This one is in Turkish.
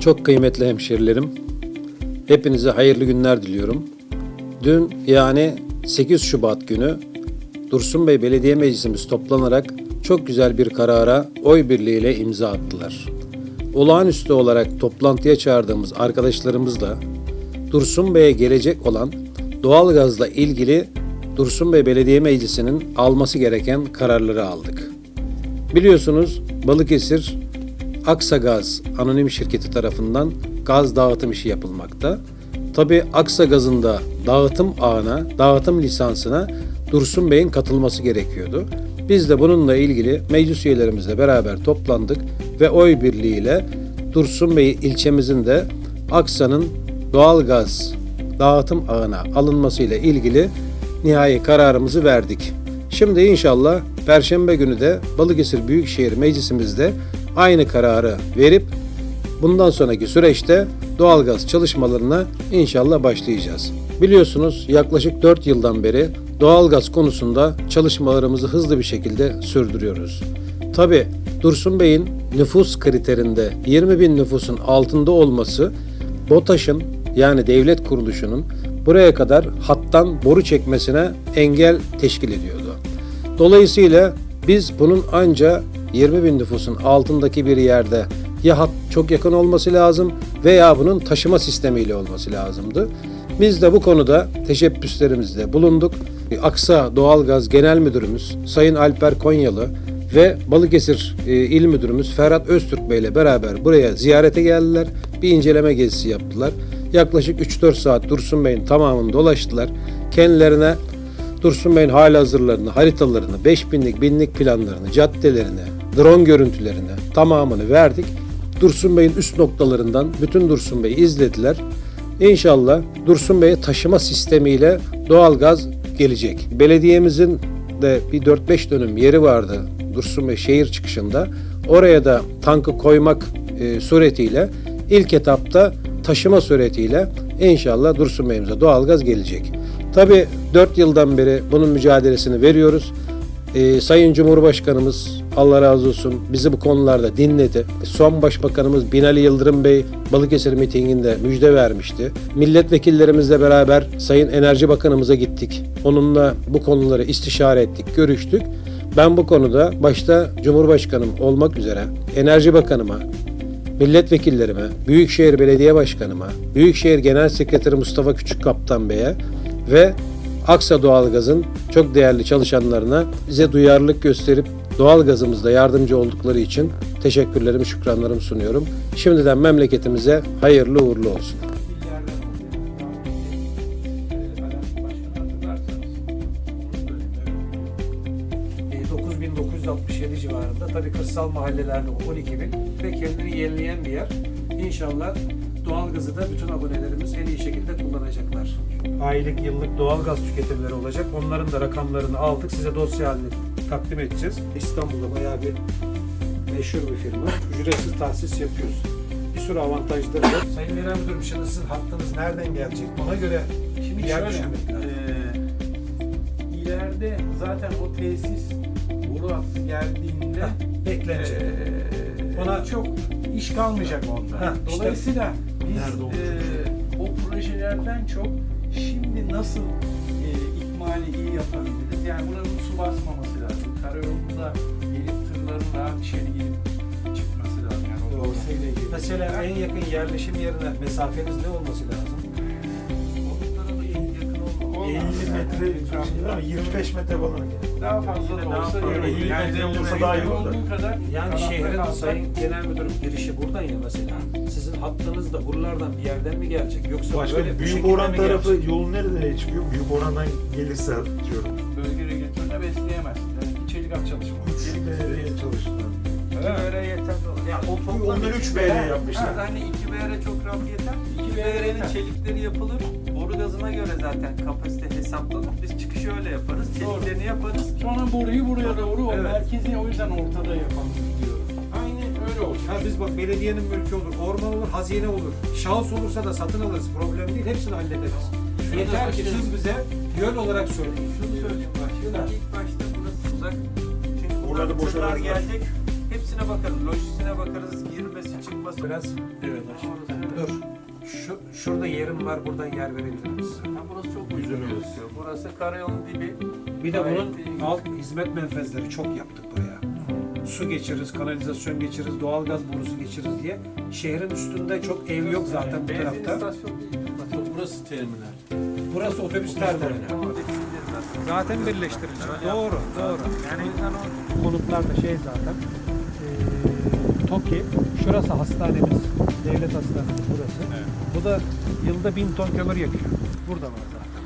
Çok kıymetli hemşerilerim, hepinize hayırlı günler diliyorum. Dün yani 8 Şubat günü Dursun Bey Belediye Meclisimiz toplanarak çok güzel bir karara oy birliğiyle imza attılar. Olağanüstü olarak toplantıya çağırdığımız arkadaşlarımızla Dursun Bey'e gelecek olan doğalgazla ilgili Dursun Bey Belediye Meclisi'nin alması gereken kararları aldık. Biliyorsunuz Balıkesir Aksa Gaz Anonim Şirketi tarafından gaz dağıtım işi yapılmakta. Tabi Aksa Gaz'ın da dağıtım ağına, dağıtım lisansına Dursun Bey'in katılması gerekiyordu. Biz de bununla ilgili meclis üyelerimizle beraber toplandık ve oy birliğiyle Dursun Bey ilçemizin de Aksa'nın doğalgaz dağıtım ağına alınmasıyla ilgili nihai kararımızı verdik. Şimdi inşallah Perşembe günü de Balıkesir Büyükşehir Meclisimizde aynı kararı verip bundan sonraki süreçte doğalgaz çalışmalarına inşallah başlayacağız. Biliyorsunuz yaklaşık 4 yıldan beri doğalgaz konusunda çalışmalarımızı hızlı bir şekilde sürdürüyoruz. Tabi Dursun Bey'in nüfus kriterinde 20 bin nüfusun altında olması BOTAŞ'ın yani devlet kuruluşunun buraya kadar hattan boru çekmesine engel teşkil ediyordu. Dolayısıyla biz bunun anca 20 bin nüfusun altındaki bir yerde ya hat çok yakın olması lazım veya bunun taşıma sistemiyle olması lazımdı. Biz de bu konuda teşebbüslerimizde bulunduk. Aksa Doğalgaz Genel Müdürümüz Sayın Alper Konyalı ve Balıkesir e, İl Müdürümüz Ferhat Öztürk Bey ile beraber buraya ziyarete geldiler. Bir inceleme gezisi yaptılar. Yaklaşık 3-4 saat Dursun Bey'in tamamını dolaştılar. Kendilerine Dursun Bey'in hali hazırlarını, haritalarını, 5000'lik, binlik planlarını, caddelerini, drone görüntülerini tamamını verdik. Dursun Bey'in üst noktalarından bütün Dursun Bey'i izlediler. İnşallah Dursun Bey'e taşıma sistemiyle doğalgaz gelecek. Belediyemizin de bir 4-5 dönüm yeri vardı Dursun Bey şehir çıkışında. Oraya da tankı koymak e, suretiyle ilk etapta taşıma suretiyle inşallah Dursun Bey'imize doğalgaz gelecek. Tabi 4 yıldan beri bunun mücadelesini veriyoruz. Ee, Sayın Cumhurbaşkanımız Allah razı olsun bizi bu konularda dinledi. Son Başbakanımız Binali Yıldırım Bey Balıkesir mitinginde müjde vermişti. Milletvekillerimizle beraber Sayın Enerji Bakanımıza gittik. Onunla bu konuları istişare ettik, görüştük. Ben bu konuda başta Cumhurbaşkanım olmak üzere Enerji Bakanıma, milletvekillerime, Büyükşehir Belediye Başkanıma, Büyükşehir Genel Sekreteri Mustafa Küçükkaptan Bey'e ve Aksa Doğalgaz'ın çok değerli çalışanlarına bize duyarlılık gösterip doğalgazımızda yardımcı oldukları için teşekkürlerimi, şükranlarımı sunuyorum. Şimdiden memleketimize hayırlı uğurlu olsun. e, e, 9967 civarında tabii kırsal mahallelerde 12 bin ve kendini yenileyen bir yer. İnşallah doğalgazı da bütün abonelerimiz en iyi şekilde kullanacaklar. Aylık yıllık doğalgaz tüketimleri olacak. Onların da rakamlarını aldık. Size dosya halinde takdim edeceğiz. İstanbul'da bayağı bir meşhur bir firma. Ücretsiz tahsis yapıyoruz. Bir sürü avantajları var. Sayın Genel Müdürüm şimdi sizin hattınız nereden gelecek? Ona göre Şimdi yer şöyle, eee, ileride zaten o tesis boru hattı geldiğinde Beklenecek. eee, Ona- çok iş kalmayacak onda. İşte- Dolayısıyla biz Nerede olacak? eee, o projelerden çok şimdi nasıl eee, ikmali iyi yapabiliriz? Yani buranın su basmaması lazım. Karayolunda gelip tırların rahat içeri girip çıkması lazım. Yani Doğru. Mesela en yakın yerleşim yerine mesafeniz ne olması lazım? 50 metre değil mi? 25 metre falan. Daha fazla da Daha olsa fazla, iyi. 50 Yani metre olursa daha iyi olur. Yani şehrin sayın genel müdürüm girişi buradan ya mesela. Sizin hattınız da buralardan bir yerden mi gelecek yoksa Başka böyle Büyük mi tarafı yol nereden çıkıyor? Büyük Orhan'dan gelirse diyorum. bölge regülatörüne besleyemezsin. Yani içerik at çalışma. 3 BR'ye çalıştılar. BR yeterli olur. Ya o Onlar 3 BR yapmışlar. Hani 2 BR çok rahat yeter. 2 BR'nin çelikleri yapılır. Gazına göre zaten kapasite hesaplanır. Biz çıkışı öyle yaparız. Çeliklerini yaparız. Sonra boruyu buraya doğru o Evet. merkezi o yüzden ortada yapalım diyorum. Aynen öyle olsun. Ha biz bak belediyenin mülkü olur, orman olur, hazine olur. Şahıs olursa da satın alırız. Problem değil. Hepsini hallederiz. Şunu Yeter ki siz bize yön olarak söyleyin. Şunu söyleyeyim başta. İlk başta burası uzak. Çünkü Buraları buradan tırlar boşalarlar. gelecek. Hepsine bakarız. Lojisine bakarız. Girmesi çıkması. Biraz Evet aşağı. dur. Şu, şurada yerim var buradan yer verebilir misin? Ha, burası çok Güzel güzel olur. gözüküyor. Burası karayolun dibi. Bir de Gayet bunun iyi. alt hizmet menfezleri çok yaptık buraya. Su geçiririz, kanalizasyon geçiririz, doğalgaz borusu geçiririz diye. Şehrin üstünde çok ev yok zaten bu Benzin tarafta. istasyonu değil. Burası terminal. Burası otobüs terminali. Tamam, bekleyeceğiz zaten. Zaten birleştirilecek. Doğru, doğru. Yani konutlar da şey zaten. TOKİ, şurası hastanemiz. Devlet hastanemiz burası. Bu da yılda bin ton kömür yakıyor. Burada var zaten.